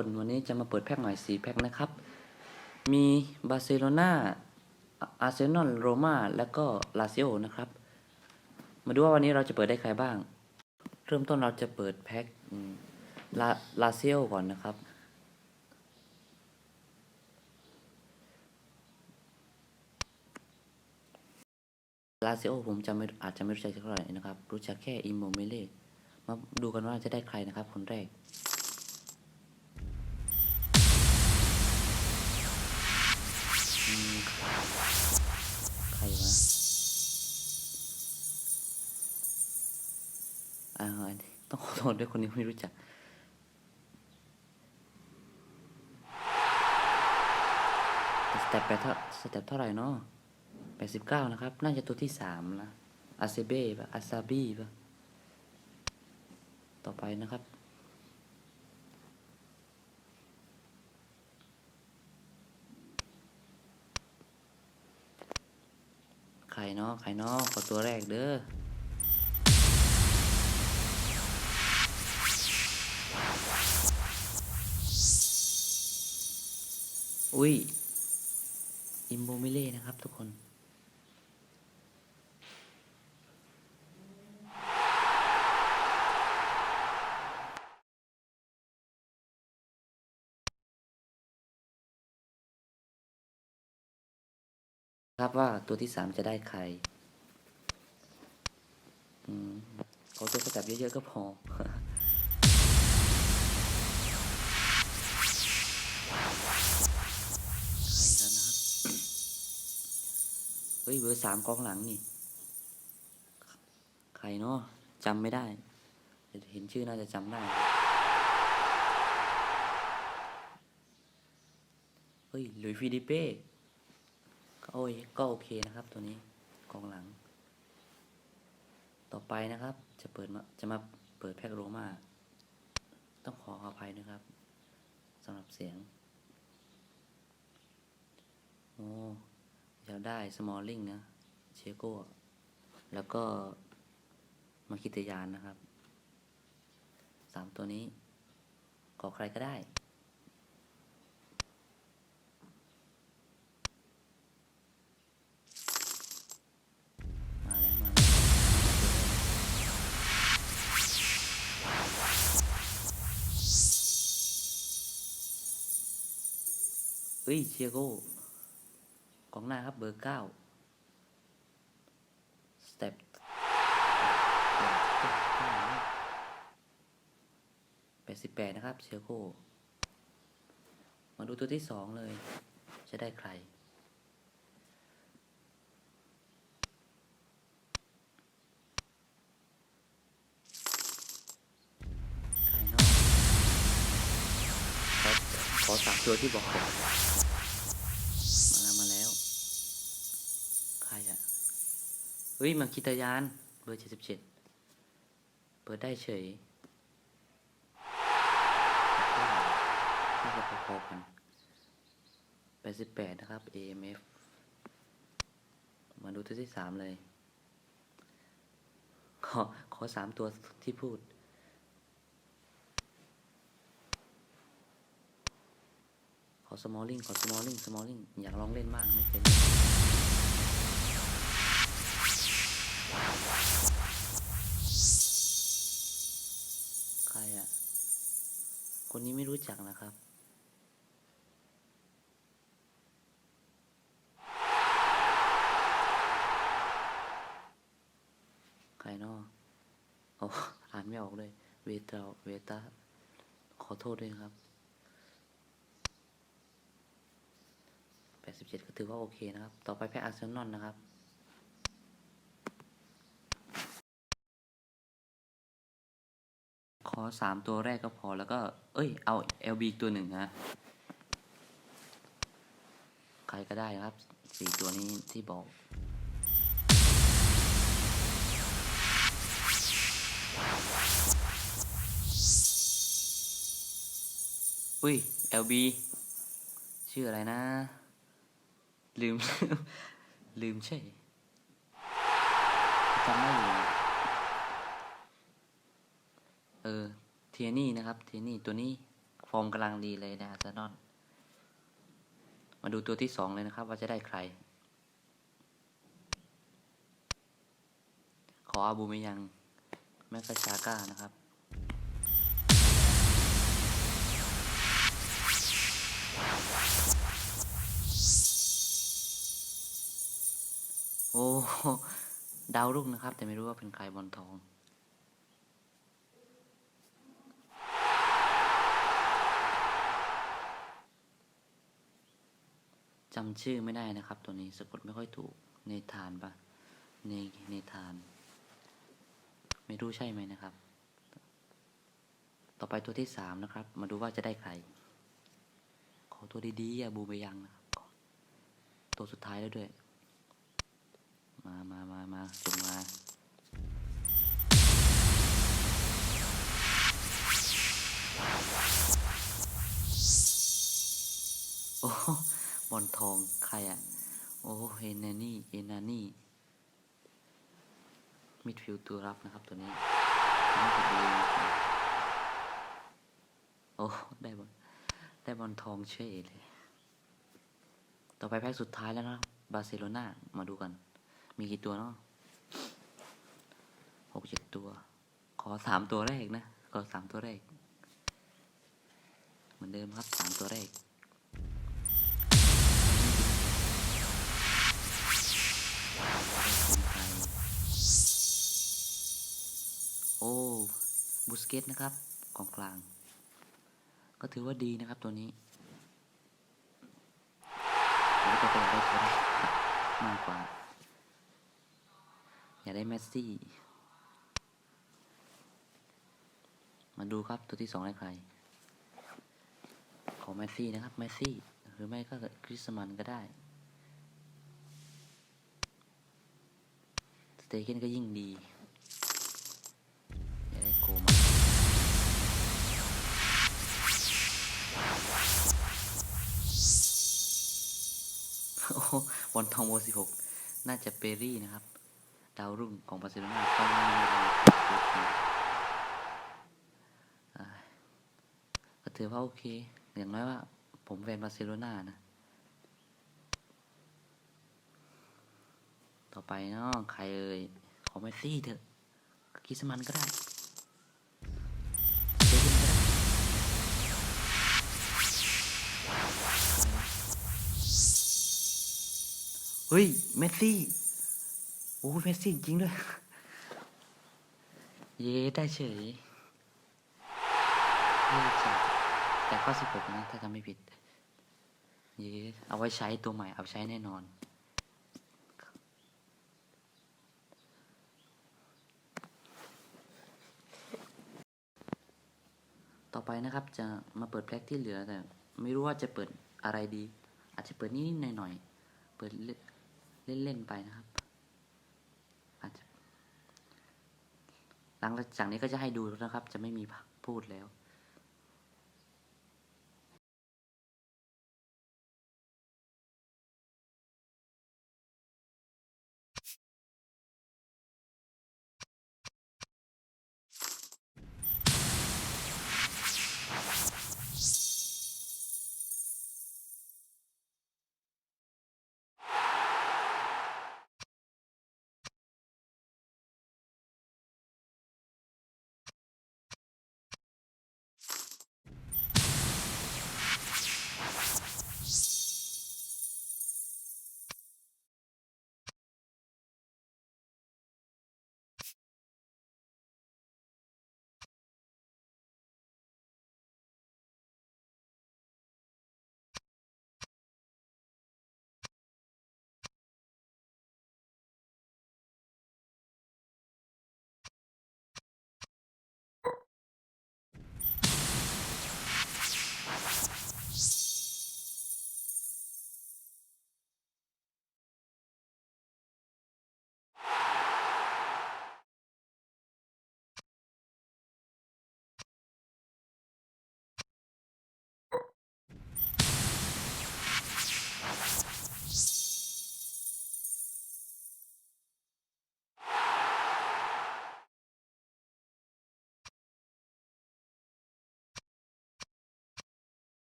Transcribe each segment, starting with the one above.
คนวันนี้จะมาเปิดแพ็คใหม่สีแพ็คนะครับ มีบาร์เซโลนาอาร์เซนอลโรม่าแล้วก็ลาซิโอนะครับ มาดูว่าวันนี้เราจะเปิดได้ใครบ้าง เริ่มต้นเราจะเปิดแพ็คลาลาซิโอก่อนนะครับ ลาซิโอผมจะไม่อาจจะไม่รู้จักเท่าไหร่นะครับ รู้จักแค่อิโมเมเล่มาดูกันว่าจะได้ใครนะครับ คนแรก ใครวะอ่าอันนี้ต้องขอโทษด้วยคนนี้ไม่รู้จักสเต็ปไปเท่าสเต็ปเท่าไหร่เนาะแปดสิบเก้านะครับ น่าจะตัวที่สามนะอาเซเบ้ปะอาซาบีปะต่อไปนะครับ ใคร เนาะใครเนาะขอตัวแรกเด้ออุ้ยอิมโบมิเล่นะครับทุกคน ครับว่าตัวที่สามจะได้ใครอืมขอตัวสกัดเยอะๆก็พอ ใครกันนะครับ เฮ้ย เบอร์สามกองหลังนี่ ใครเนาะจำไม่ได้ เห็นชื่อน่าจะจำได้ เฮ้ย หลุยฟิลิเป้ ก็โอ้ยก็โอเคนะครับ ตัวนี้กองหลัง ต่อไปนะครับ จะเปิดมาจะมาเปิดแพ็กโรมาต้องขออภัยนะครับสำหรับเสียงโอ้อยากได้สมอลลิงนะเชโก้แล้วก็มาคิตยานนะครับสามตัวนี้ ขอใครก็ได้ เฮ้ยเชียโก้กองหน้าครับเบอร์เก้าสเต็ปแปดสิบแปดนะครับเชียโก้มาดูตัวที่สองเลย จะได้ใคร ตัวที่บอกมาแล้วมาแล้ว ใครอะเฮ้ยมาคิตยานเบอร์เจ็ดสิบเจ็ดเปิดได้เฉยน่าจะพอๆกันแปดสิบแปดนะครับ AMF มาดูตัวที่สามเลย ขอ ขอสามตัวที่พูด ขอ สมอลลิงขอสมอลลิงสมอลลิงอยากลองเล่นบ้างไม่เป็นใครอะคนนี้ไม่รู้จักนะครับใครนาะโอ้อ่านไม่ออกเลย เวตาเวตาขอโทษด้วยครับ 87 ก็ถือว่าโอเคนะครับ ต่อไปแพ้อาร์เซนอลนะครับขอสามตัวแรกก็พอแล้วก็ เอ้ย เอา LB อีกตัวหนึ่งนะใครก็ได้นะครับสี่ตัวนี้ที่บอก อุ้ย LB ชื่ออะไรนะ ลืม ลืมใช่จำไม่อยู่ออ เทียนี่นะครับ เทียนี่ตัวนี้ฟอร์มกำลังดีเลยนะอาร์เซนอลมาดูตัวที่สองเลยนะครับ ว่าจะได้ใคร ขออาบูเมยัง แม็กกาชาก้านะครับ โอ้ดาวรุ่งนะครับ แต่ไม่รู้ว่าเป็นใครบอลทอง จำชื่อไม่ได้นะครับ ตัวนี้สะกดไม่ค่อยถูกเนธานปะเนเนธาน ไม่รู้ใช่ไหมนะครับ ต่อไปตัวที่สามนะครับ มาดูว่าจะได้ใคร ขอตัวดีๆอย่าบูไปยังนะครับ ตัวสุดท้ายแล้วด้วย มามามามาจงมาโอ้บอลทองใครอะ โอ้เอนานี่เอนานี่มิดฟิลด์ตัวรับนะครับตัวนี้โอ้ได้บอลได้บอลทองเช่เลย ต่อไปแพ็กสุดท้ายแล้วนะครับบาร์เซโลนามาดูกัน มีกี่ตัวเนาะหกเจ็ดตัว ขอสามตัวแรกนะ ขอสามตัวแรก เหมือนเดิมครับสามตัวแรกโอ้บูสเกตนะครับกองกลาง ก็ถือว่าดีนะครับตัวนี้ผมก็จะอยากได้ตัวนี้มากกว่า อยากได้เมสซี่ มาดูครับตัวที่สองได้ใคร ของเมสซี่นะครับเมสซี่หรือไม่ก็คริสมันก็ได้สเตเกนก็ยิ่งดี อยากได้โกมาโอ้บอลทองโบสิหกน่าจะเปรี่นะครับ ดาวรุ่งของบาร์เซโลนาต้องไม่มีอะไรอ่าก็ถือว่าโอเค อย่างน้อยว่า ผมแฟนบาร์เซโลนานะ ต่อไปเนาะใครเอ่ย ขอเมสซี่เถอะกิสมันก็ได้เฮ้ย เมสซี่ โอ้ยเมสซี่จริงด้วย เย้ได้เฉยเย้จัดแต่ข้อสิบหกนะถ้าจำไม่ผิด เย้เอาไว้ใช้ตัวใหม่เอาใช้แน่นอนต่อไปนะครับจะมาเปิดแพ็กที่เหลือแต่ไม่รู้ว่าจะเปิดอะไรดี อาจจะเปิดนิดๆหน่อยๆเปิดเล่นๆไปนะครับ อาจจะ หลังจากนี้ก็จะให้ดูนะครับ จะไม่มีพูดแล้ว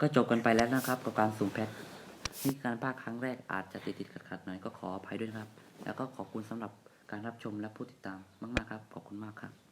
ก็จบกันไปแล้วนะครับกับการสุ่มแพ็คนี่การภาคครั้งแรกอาจจะติดติดขัดขัดหน่อยก็ขออภัยด้วยครับ แล้วก็ขอบคุณสำหรับการรับชมและผู้ติดตามมาก ๆ ครับ ขอบคุณมากครับ